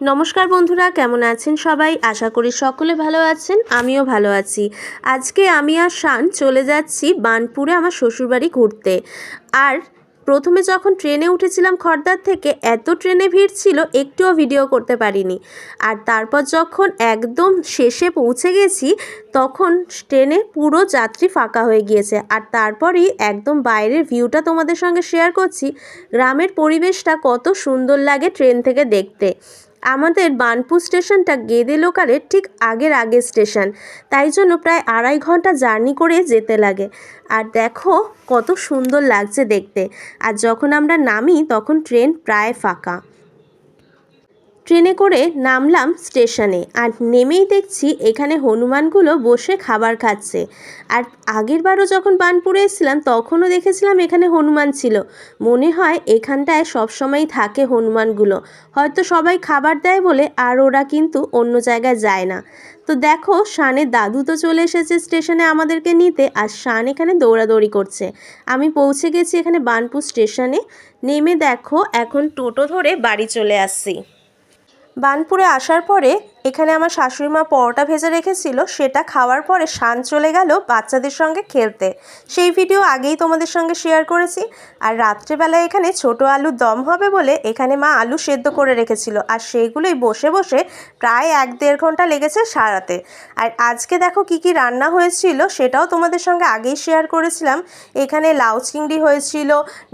নমস্কার বন্ধুরা, কেমন আছেন সবাই? আশা করি সকলে ভালো আছেন, আমিও ভালো আছি। আজকে আমি আর শান চলে যাচ্ছি বানপুরে আমার শ্বশুরবাড়ি ঘুরতে। আর প্রথমে যখন ট্রেনে উঠেছিলাম খড়দার থেকে, এত ট্রেনে ভিড় ছিল, একটুও ভিডিও করতে পারিনি। আর তারপর যখন একদম শেষে পৌঁছে গেছি, তখন ট্রেনে পুরো যাত্রী ফাঁকা হয়ে গিয়েছে। আর তারপরেই একদম বাইরের ভিউটা তোমাদের সঙ্গে শেয়ার করছি, গ্রামের পরিবেশটা কত সুন্দর লাগে ট্রেন থেকে দেখতে। আমাদের বানপুর স্টেশনটা গেদে লোকালের ঠিক আগের আগের স্টেশন। তাই জন্য প্রায় আড়াই ঘণ্টা জার্নি করে যেতে লাগে। আর দেখো কত সুন্দর লাগছে দেখতে। আর যখন আমরা নামি তখন ট্রেন প্রায় ফাঁকা। ট্রেনে করে নামলাম স্টেশনে আর নেমেই দেখছি এখানে হনুমানগুলো বসে খাবার খাচ্ছে। আর আগের বারও যখন বানপুরে এসেছিলাম, তখনও দেখেছিলাম এখানে হনুমান ছিল। মনে হয় এখানটায় সবসময় থাকে হনুমানগুলো। হয়তো সবাই খাবার দেয় বলে আর ওরা কিন্তু অন্য জায়গায় যায় না। তো দেখো, শানের দাদু তো চলে এসেছে স্টেশনে আমাদেরকে নিতে আর শান এখানে দৌড়াদৌড়ি করছে। আমি পৌঁছে গেছি এখানে বানপুর স্টেশনে। নেমে দেখো, এখন টোটো ধরে বাড়ি চলে আসছি। বানপুরে আসার পরে এখানে আমার শাশুড়ি মা পরোটা ভেজে রেখেছিল, সেটা খাওয়ার পরে শান চলে গেল বাচ্চাদের সঙ্গে খেলতে। সেই ভিডিও আগেই তোমাদের সঙ্গে শেয়ার করেছি। আর রাত্রেবেলায় এখানে ছোট আলুর দম হবে বলে এখানে মা আলু সেদ্ধ করে রেখেছিল। আর সেইগুলোই বসে বসে প্রায় এক দেড় ঘণ্টা লেগেছে সারাতে। আর আজকে দেখো কি কি রান্না হয়েছিল, সেটাও তোমাদের সঙ্গে আগেই শেয়ার করেছিলাম। এখানে লাউ চিংড়ি হয়েছিল,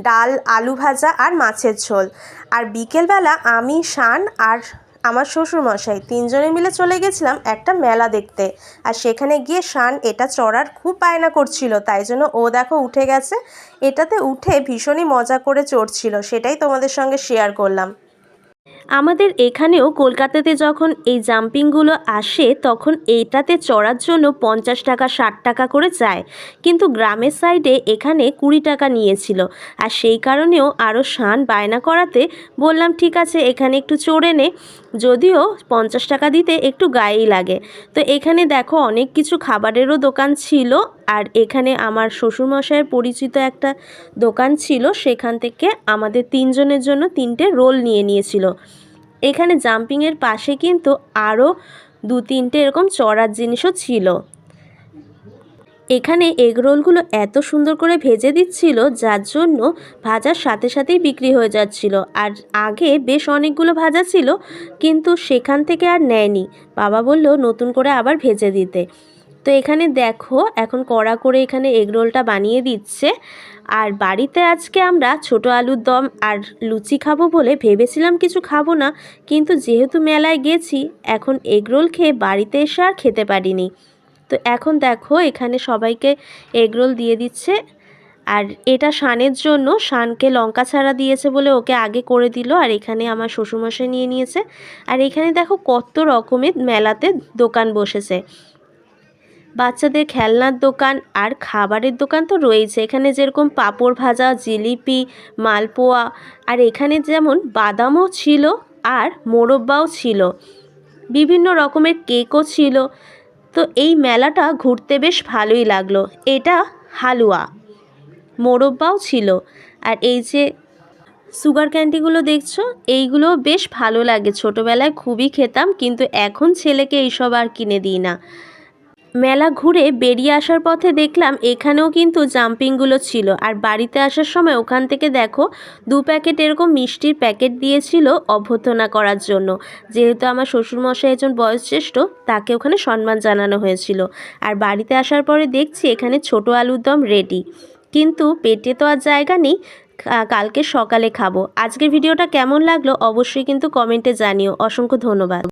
ডাল, আলু ভাজা আর মাছের ঝোল। আর বিকেলবেলা আমি, শান আর আমার শ্বশুরমশাই তিনজনে মিলে চলে গেছিলাম একটা মেলা দেখতে। আর সেখানে গিয়ে শান এটা চড়ার খুব বায়না করছিল, তাই জন্য ও দেখো উঠে গেছে। এটাতে উঠে ভীষণই মজা করে চড়ছিল, সেটাই তোমাদের সঙ্গে শেয়ার করলাম। আমাদের এখানেও কলকাতাতে যখন এই জাম্পিংগুলো আসে, তখন এইটাতে চড়ার জন্য পঞ্চাশ টাকা, ষাট টাকা করে যায়। কিন্তু গ্রামের সাইডে এখানে কুড়ি টাকা নিয়েছিল। আর সেই কারণেও আরও শান বায়না করাতে বললাম, ঠিক আছে, এখানে একটু চড়ে নে। যদিও পঞ্চাশ টাকা দিতে একটু গায়েই লাগে। তো এখানে দেখো অনেক কিছু খাবারেরও দোকান ছিল। আর এখানে আমার শ্বশুরমশাইয়ের পরিচিত একটা দোকান ছিল। সেখান থেকে আমাদের তিনজনের জন্য তিনটে রোল নিয়ে নিয়েছিল। এখানে জাম্পিংয়ের পাশে কিন্তু আরও দু তিনটে এরকম চড়ার জিনিসও ছিল। এখানে এগরোলগুলো এত সুন্দর করে ভেজে দিচ্ছিল, যার জন্য ভাজার সাথে সাথেই বিক্রি হয়ে যাচ্ছিল। আর আগে বেশ অনেকগুলো ভাজা ছিল, কিন্তু সেখান থেকে আর নেয়নি। বাবা বলল, নতুন করে আবার ভেজে দিতে। তো এখানে দেখো, এখন কড়া করে এখানে এগরোলটা বানিয়ে দিচ্ছে। আর বাড়িতে আজকে আমরা ছোট আলুর দম আর লুচি খাব বলে ভেবেছিলাম কিছু খাব না, কিন্তু যেহেতু মেলায় গেছি, এখন এগরোল খেয়ে বাড়িতে এসে আর খেতে পারিনি। তো এখন দেখো, এখানে সবাইকে এগরোল দিয়ে দিচ্ছে। আর এটা শানের জন্য শানকে লঙ্কা ছাড়া দিয়েছে বলে ওকে আগে করে দিল, আর এখানে আমার শ্বশুরমশাই নিয়ে নিয়েছে। আর এখানে দেখো কত রকমের মেলাতে দোকান বসেছে। বাচ্চাদের খেলনার দোকান আর খাবারের দোকান তো রয়েছে এখানে যেরকম পাঁপড় ভাজা, জিলিপি, মালপোয়া আর এখানে যেমন বাদামও ছিল আর মোরব্বাও ছিল। বিভিন্ন রকমের কেকও ছিল। তো এই মেলাটা ঘুরতে বেশ ভালোই লাগল। এটা হালুয়া, মোরব্বাও ছিল। আর এই যে সুগার ক্যান্ডিগুলো দেখছ, এইগুলো বেশ ভালো লাগে। ছোটোবেলায় খুবই খেতাম, কিন্তু এখন ছেলেকে এইসব আর কিনে দিই না। মেলা ঘুরে বেরিয়ে আসার পথে দেখলাম এখানেও কিন্তু জাম্পিংগুলো ছিল। আর বাড়িতে আসার সময় ওখান থেকে দেখো, দু প্যাকেট এরকম মিষ্টির প্যাকেট দিয়েছিল অভ্যর্থনা করার জন্য। যেহেতু আমার শ্বশুরমশাই একজন বয়োজ্যেষ্ঠ, তাকে ওখানে সম্মান জানানো হয়েছিল। আর বাড়িতে আসার পরে দেখছি এখানে ছোট আলুর দম রেডি কিন্তু পেটে তো আর জায়গা নেই কালকে সকালে খাব। আজকের ভিডিওটা কেমন লাগল অবশ্যই কিন্তু কমেন্টে জানিও। অসংখ্য ধন্যবাদ।